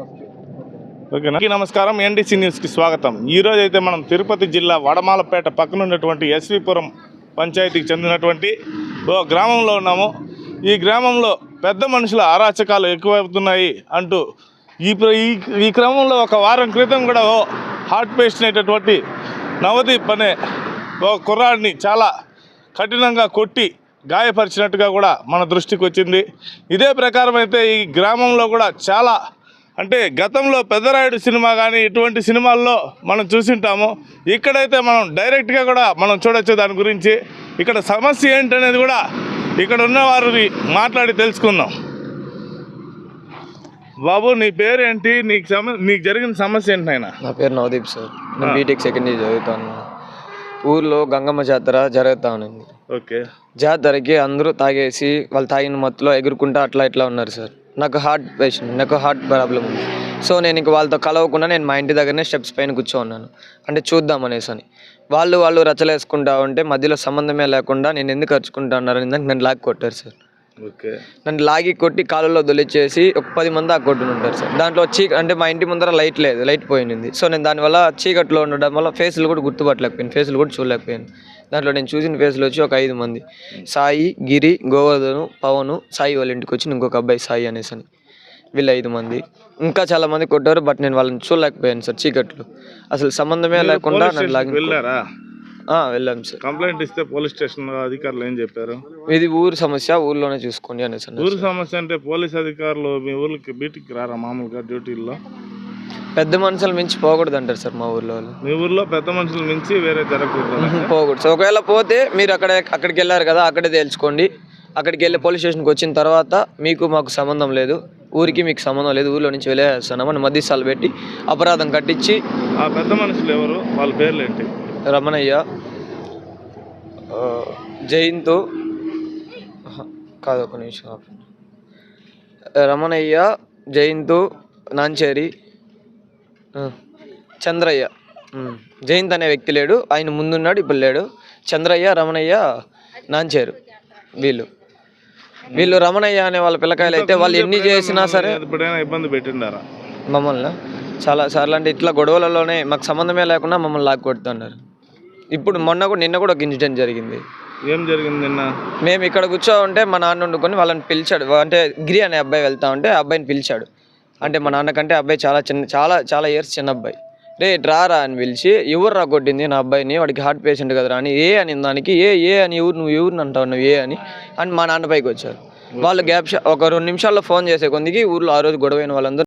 ఓకేనా? నమస్కారం. ఎన్డీసీ న్యూస్కి స్వాగతం. ఈరోజు అయితే మనం తిరుపతి జిల్లా వడమాలపేట పక్కన ఉన్నటువంటి ఎస్వీపురం పంచాయతీకి చెందినటువంటి ఓ గ్రామంలో ఉన్నాము. ఈ గ్రామంలో పెద్ద మనుషుల అరాచకాలు ఎక్కువవుతున్నాయి అంటూ ఈ ప్ర- ఈ ఈ క్రమంలో ఒక వారం క్రితం కూడా ఓ హార్ట్ పేషెంట్ అయినటువంటి నవదీప్ అనే ఓ కుర్రాడిని చాలా కఠినంగా కొట్టి గాయపరిచినట్టుగా కూడా మన దృష్టికి వచ్చింది. ఇదే ప్రకారం అయితే ఈ గ్రామంలో కూడా చాలా అంటే గతంలో పెద్దరాయుడు సినిమా కానీ ఇటువంటి సినిమాల్లో మనం చూసింటాము. ఇక్కడైతే మనం డైరెక్ట్గా కూడా మనం చూడొచ్చు దాని గురించి. ఇక్కడ సమస్య ఏంటనేది కూడా ఇక్కడ ఉన్న వారిని మాట్లాడి తెలుసుకుందాం. బాబు నీ పేరు ఏంటి నీకు సమ నీకు జరిగిన సమస్య ఏంటి నాయన? నా పేరు నవదీప్ సార్. నేను బీటెక్ సెకండ్ ఇయర్ చదువుతాను. ఊర్లో గంగమ్మ జాతర జరుగుతూ ఉంది ఓకే. జాతరకి అందరూ తాగేసి వాళ్ళు తాగిన మత్తులో ఎగురుకుంటా అట్లా ఇట్లా ఉన్నారు సార్. నాకు హార్ట్ పేషెంట్ నాకు హార్ట్ ప్రాబ్లం ఉంది. సో నేను ఇంక వాళ్ళతో కలవకుండా నేను మా ఇంటి దగ్గరనే స్టెప్స్ పైన కూర్చో ఉన్నాను అంటే చూద్దాం అనేసి అని. వాళ్ళు వాళ్ళు రచ్చలేసుకుంటా ఉంటే మధ్యలో సంబంధమే లేకుండా నేను ఎందుకు ఖర్చుకుంటా ఉన్నారని నన్ను లాక్ కొట్టారు సార్. ఓకే. నన్ను లాగి కొట్టి కాళ్ళలో దొలిచేసి ఒక పది మంది ఆ కొట్టుని ఉంటారు సార్. దాంట్లో చీక అంటే మా ఇంటి ముందర లైట్ లేదు లైట్ పోయింది. సో నేను దానివల్ల చీకట్లో ఉండడం వల్ల ఫేస్లు కూడా గుర్తుపట్టలేకపోయాను ఫేస్లు కూడా చూడలేకపోయాను. దాంట్లో నేను చూసిన ఫేస్లు వచ్చి ఒక ఐదు మంది. సాయి గిరి గోవర్ధను పవను సాయి వాళ్ళ ఇంటికి వచ్చి ఇంకొక అబ్బాయి సాయి అనేసి అని. వీళ్ళు ఐదు మంది. ఇంకా చాలా మంది కొట్టారు బట్ నేను వాళ్ళని చూడలేకపోయాను సార్ చీకట్లో. అసలు సంబంధమే లేకుండా నన్ను లాగి వెళ్ళాను సార్. కంప్లైంట్ ఇస్తే పోలీస్ స్టేషన్ అధికారులు ఏం చెప్పారు? ఇది ఊరు సమస్య ఊర్లోనే చూసుకోండి అనేసి ఊరు సమస్య అంటే పోలీస్ అధికారులు మీ ఊర్లకి బీటికి రారా మామూలుగా డ్యూటీల్లో? పెద్ద మనుషులు మించి పోకూడదు అంటారు సార్ మా ఊర్లో వాళ్ళు. మీ ఊర్లో పెద్ద మనుషుల మించి వేరే జరగకూడదు పోకూడదు. సో ఒకవేళ పోతే మీరు అక్కడ అక్కడికి వెళ్ళారు కదా అక్కడే తేల్చుకోండి. అక్కడికి వెళ్ళి పోలీస్ స్టేషన్కి వచ్చిన తర్వాత మీకు మాకు సంబంధం లేదు. ఊరికి మీకు సంబంధం లేదు. ఊర్లో నుంచి వెళ్ళేస్తున్నామని మధ్యస్థాలు పెట్టి అపరాధం కట్టించి ఆ పెద్ద మనుషులు ఎవరు? వాళ్ళ పేర్లు ఏంటి? రమణయ్య జయంత్ కాదు ఒక నిమిషం. రమణయ్య జయంత్ నాంచేరి చంద్రయ్య. జయంత్ అనే వ్యక్తి లేడు ఆయన ముందున్నాడు ఇప్పుడు లేడు. చంద్రయ్య రమణయ్య నాంచేరు వీళ్ళు. వీళ్ళు రమణయ్య అనే వాళ్ళ పిల్లకాయలు అయితే వాళ్ళు ఎన్ని చేసినా సరే ఇబ్బంది పెట్టిండారా? మమ్మల్ని? చాలా సార్లు అంటే ఇట్లా గొడవలలోనే మాకు సంబంధమే లేకుండా మమ్మల్ని లాక్కి కొడుతున్నారు ఇప్పుడు మొన్న కూడా నిన్న కూడా ఒక ఇన్సిడెంట్ జరిగింది. ఏం జరిగింది నిన్న? మేము ఇక్కడ కూర్చో ఉంటే మా నాన్న వండుకొని వాళ్ళని పిలిచాడు. అంటే గిరి అనే అబ్బాయి వెళ్తా ఉంటే ఆ అబ్బాయిని పిలిచాడు. అంటే మా నాన్నకంటే అబ్బాయి చాలా చిన్న చాలా చాలా ఇయర్స్ చిన్న అబ్బాయి. రే రా అని పిలిచి ఎవరు రా కొట్టింది నా అబ్బాయిని? వాడికి హార్ట్ పేషెంట్ కదరా అని ఏ అని దానికి ఏ ఏ అని ఎవరు నువ్వు ఎవరిని అంటావు నువ్వు ఏ అని అని మా నాన్న పైకి వచ్చారు. వాళ్ళు గ్యాప్ ఒక రెండు నిమిషాల్లో ఫోన్ చేసే కొందికి ఊర్లో ఆ రోజు గొడవైన వాళ్ళందరూ